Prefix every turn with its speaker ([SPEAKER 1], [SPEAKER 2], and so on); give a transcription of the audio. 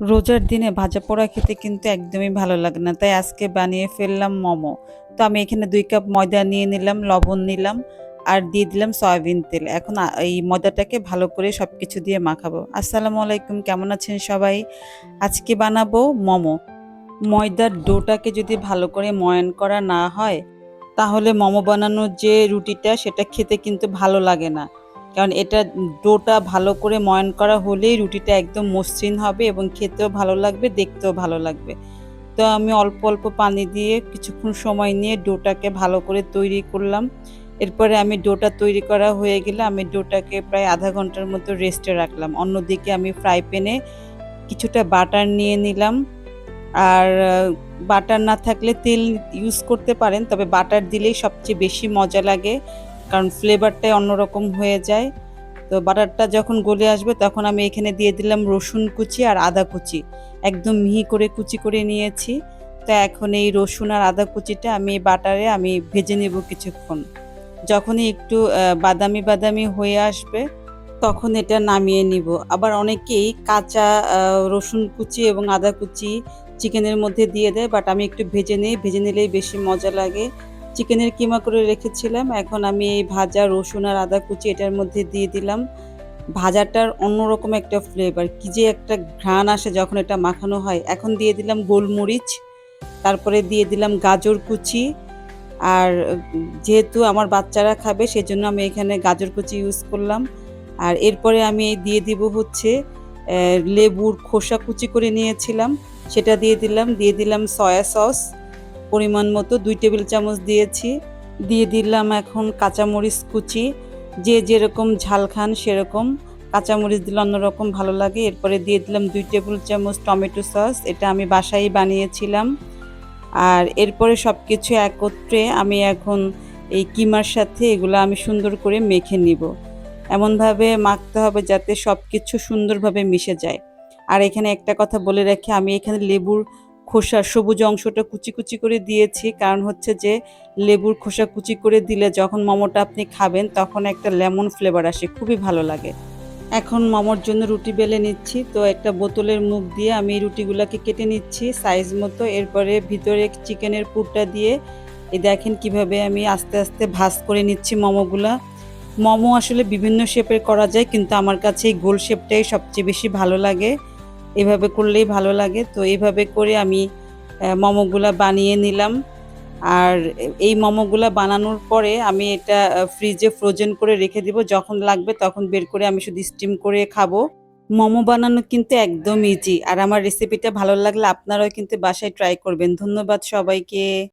[SPEAKER 1] রোজার দিনে ভাজা পোড়া খেতে কিন্তু একদমই ভালো লাগে না। তাই আজকে বানিয়ে ফেললাম মোমো। তো আমি এখানে দুই কাপ ময়দা নিয়ে নিলাম, লবণ নিলাম আর দিয়ে দিলাম সয়াবিন তেল। এখন এই ময়দাটাকে ভালো করে সব কিছু দিয়ে মাখাবো। আসসালামু আলাইকুম, কেমন আছেন সবাই? আজকে বানাবো মোমো। ময়দার ডোটাকে যদি ভালো করে ময়ান করা না হয়, তাহলে মোমো বানানোর যে রুটিটা, সেটা খেতে কিন্তু ভালো লাগে না। কারণ এটা ডোটা ভালো করে ময়ন করা হলেই রুটিটা একদম মসৃণ হবে এবং খেতেও ভালো লাগবে, দেখতেও ভালো লাগবে। তো আমি অল্প অল্প পানি দিয়ে কিছুক্ষণ সময় নিয়ে ডোটাকে ভালো করে তৈরি করলাম। এরপরে আমি ডোটা তৈরি করা হয়ে গেলে আমি ডোটাকে প্রায় আধা ঘণ্টার মতো রেস্টে রাখলাম। অন্যদিকে আমি ফ্রাই প্যানে কিছুটা বাটার নিয়ে নিলাম। আর, বাটার না থাকলে তেল ইউজ করতে পারেন, তবে বাটার দিলেই সবচেয়ে বেশি মজা লাগে। কারণ ফ্লেভারটাই অন্যরকম হয়ে যায়। তো বাটারটা যখন গলে আসবে তখন আমি এখানে দিয়ে দিলাম রসুন কুচি আর আদা কুচি। একদম মিহি করে কুচি করে নিয়েছি। তো এখন এই রসুন আর আদা কুচিটা আমি বাটারে আমি ভেজে নেব কিছুক্ষণ। যখনই একটু বাদামি বাদামি হয়ে আসবে তখন এটা নামিয়ে নিব। আবার অনেকেই কাঁচা রসুন কুচি এবং আদা কুচি চিকেনের মধ্যে দিয়ে দেয় বাট আমি একটু ভেজে নিই। ভেজে নিলেই বেশি মজা লাগে। চিকেনের কিমা করে রেখেছিলাম। এখন আমি এই ভাজা, রসুন আর আদা কুচি এটার মধ্যে দিয়ে দিলাম। ভাজাটার অন্যরকম একটা ফ্লেভার কি যে একটা ঘ্রাণ আসে যখন এটা মাখানো হয়। এখন দিয়ে দিলাম গোলমরিচ, তারপরে দিয়ে দিলাম গাজর কুচি। আর যেহেতু আমার বাচ্চারা খাবে, সেজন্য আমি এখানে গাজর কুচি ইউজ করলাম। আর এরপরে আমি দিয়ে দিব হচ্ছে লেবুর খোসা কুচি করে নিয়েছিলাম। সেটা দিয়ে দিলাম দিয়ে দিলাম সয়া সস। পরিমাণ মতো দুই টেবিল চামচ দিয়েছি। দিয়ে দিলাম এখন কাঁচামরিচ কুচি। যে যেরকম ঝাল খান সেরকম কাঁচামরিচ দিলে অন্যরকম ভালো লাগে। এরপরে দিয়ে দিলাম দুই টেবিল চামচ টমেটো সস। এটা আমি বাসায় বানিয়েছিলাম। আর এরপরে সব কিছু একত্রে আমি এখন এই কিমার সাথে এগুলো আমি সুন্দর করে মেখে নিব। এমনভাবে মাখতে হবে যাতে সব কিছু সুন্দরভাবে মিশে যায়। আর এখানে একটা কথা বলে রাখি, আমি এখানে লেবুর খোসা সবুজ অংশটা কুচি কুচি করে দিয়েছি। কারণ হচ্ছে যে, লেবুর খোসা কুচি করে দিলে যখন মোমোটা আপনি খাবেন, তখন একটা লেমন ফ্লেভার আসে, খুবই ভালো লাগে। এখন মোমোর জন্য রুটি বেলে নিচ্ছি, তো একটা বোতলের মুখ দিয়ে আমি রুটিগুলোকে কেটে নিচ্ছি সাইজ মতো। এরপরে ভিতরে চিকেনের পুরটা দিয়ে এই দেখেন কীভাবে আমি আস্তে আস্তে ভাজ করে নিচ্ছি মোমোগুলা। মোমো আসলে বিভিন্ন শেপের করা যায়, কিন্তু আমার কাছে এই গোল শেপটাই সবচেয়ে বেশি ভালো লাগে। এভাবে করলেই ভালো লাগে। তো এভাবে করে আমি মোমোগুলা বানিয়ে নিলাম। আর এই মোমোগুলা বানানোর পরে আমি এটা ফ্রিজে ফ্রোজেন করে রেখে দিব। যখন লাগবে তখন বের করে আমি শুধু স্টিম করে খাব। মোমো বানানো কিন্তু একদম ইজি আর আমার রেসিপিটা ভালো লাগলে আপনারাও কিন্তু বাসায় ট্রাই করবেন। ধন্যবাদ সবাইকে।